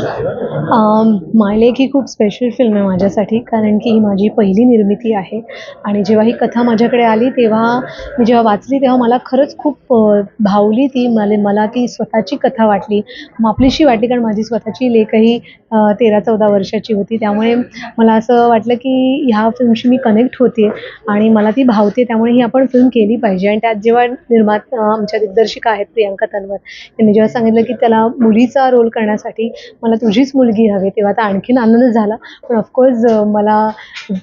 अम, मायलेक ही खूप special film आहे माझ्यासाठी कारण की ही माझी पहिली निर्मिती आहे. आणि जेव्हा ही कथा माझ्याकडे आली तेव्हा मी जेव्हा वाचली तेव्हा मला खरंच खूप भावली ती मला मला ती स्वतःची कथा वाटली. आपलीशी वाटली कारण माझी स्वतःची लेखही तेरा चौदा वर्षाची होती. त्यामुळे मला असं वाटलं की ह्या फिल्मशी मी कनेक्ट होते आणि मला ती भावते त्यामुळे ही आपण फिल्म केली पाहिजे. आणि त्यात जेव्हा निर्मात आमच्या दिग्दर्शिका आहेत प्रियांका तन्वर यांनी जेव्हा सांगितलं की त्याला मुलीचा रोल करण्यासाठी मला तुझीच मुलगी हवी तेव्हा आता आणखीन आनंद झाला. पण ऑफकोर्स मला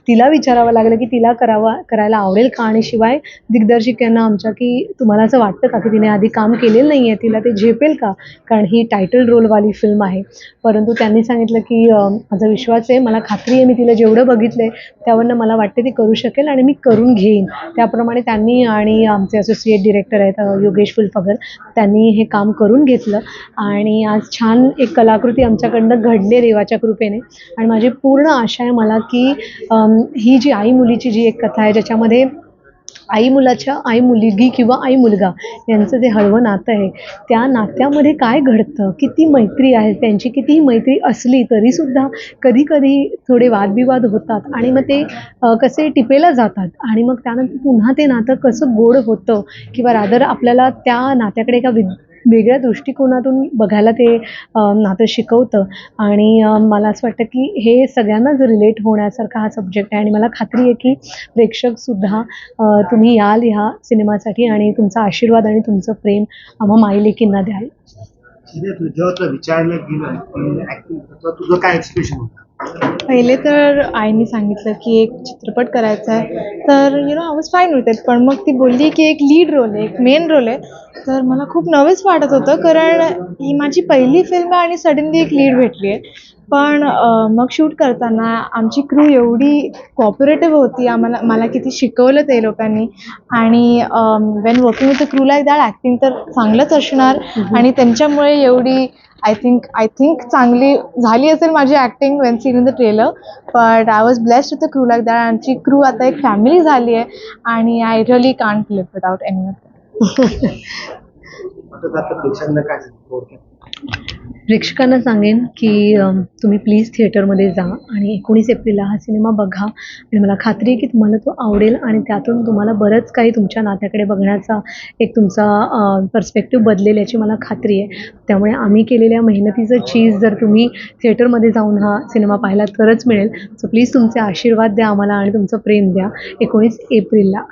तिला विचारावं लागलं की तिला करावा करायला आवडेल का? आणि शिवाय दिग्दर्शिकांना आमच्या की तुम्हाला असं वाटतं का की तिने आधी काम केलेलं नाही आहे तिला ते झेपेल का? कारण ही टायटल रोलवाली फिल्म आहे. परंतु त्यांनी सांगितलं की माझा विश्वास आहे मला खात्री आहे मी तिला जेवढं बघितलं आहे त्यावरनं मला वाटते ती करू शकेल आणि मी करून घेईन. त्याप्रमाणे त्यांनी आणि आमचे असोसिएट डिरेक्टर आहेत योगेश फुलफगर त्यांनी हे काम करून घेतलं. आणि आज छान एक कलाकृती त्यांच्याकडनं घडले देवाच्या कृपेने. आणि माझी पूर्ण आशा आहे मला की ही जी आई मुलीची जी एक कथा आहे ज्याच्यामध्ये आई मुलाच्या आई मुलगी किंवा आई मुलगा यांचं जे हळवं नातं आहे त्या नात्यामध्ये काय घडतं? किती मैत्री आहे? त्यांची कितीही मैत्री असली तरीसुद्धा कधी कधी थोडे वादविवाद होतात आणि मग ते कसे टिपेला जातात आणि मग त्यानंतर पुन्हा ते नातं कसं गोड होतं किंवा रादर आपल्याला त्या नात्याकडे एका वि वेगळ्या दृष्टिकोनातून बघायला ते नातं शिकवतं. आणि मला असं वाटतं की हे सगळ्यांनाच रिलेट होण्यासारखा हा सब्जेक्ट आहे आणि मला खात्री आहे की प्रेक्षकसुद्धा तुम्ही याल ह्या सिनेमासाठी आणि तुमचा आशीर्वाद आणि तुमचं प्रेम आम्हा माईलेकींना द्याल. तिने तुला विचारलं गेलं की तुझं काय एक्सप्रेशन होतं? पहिले तर आईने सांगितलं की एक चित्रपट करायचा आहे. तर you know I was fine with it पण मग ती बोलली की एक लीड रोल आहे एक मेन रोल आहे. तर मला खूप नर्वस वाटत होतं कारण ही माझी पहिली फिल्म आहे आणि सडनली एक लीड भेटली आहे. पण मग शूट करताना आमची क्रू एवढी कॉपरेटिव्ह होती. आम्हाला मला किती शिकवलं ते लोकांनी. आणि when working with the crew like that acting तर चांगलंच असणार. आणि त्यांच्यामुळे एवढी आय थिंक आय थिंक चांगली झाली असेल माझी acting when seen in the trailer but I was blessed with the crew like that आमची क्रू आता एक फॅमिली झाली आहे. आणि I really can't live without any प्रेक्षकांना सांगेन की तुम्ही प्लीज थिएटरमध्ये जा आणि एकोणीस एप्रिलला हा सिनेमा बघा. आणि मला खात्री आहे की तुम्हाला तो आवडेल आणि त्यातून तुम्हाला बरंच काही तुमच्या नात्याकडे बघण्याचा एक तुमचा पर्स्पेक्टिव्ह बदलेल याची मला खात्री आहे. त्यामुळे आम्ही केलेल्या मेहनतीचं चीज जर तुम्ही थिएटरमध्ये जाऊन हा सिनेमा पाहिला तरच मिळेल. सो प्लीज तुमचे आशीर्वाद द्या आम्हाला आणि तुमचं प्रेम द्या. एकोणीस एप्रिलला.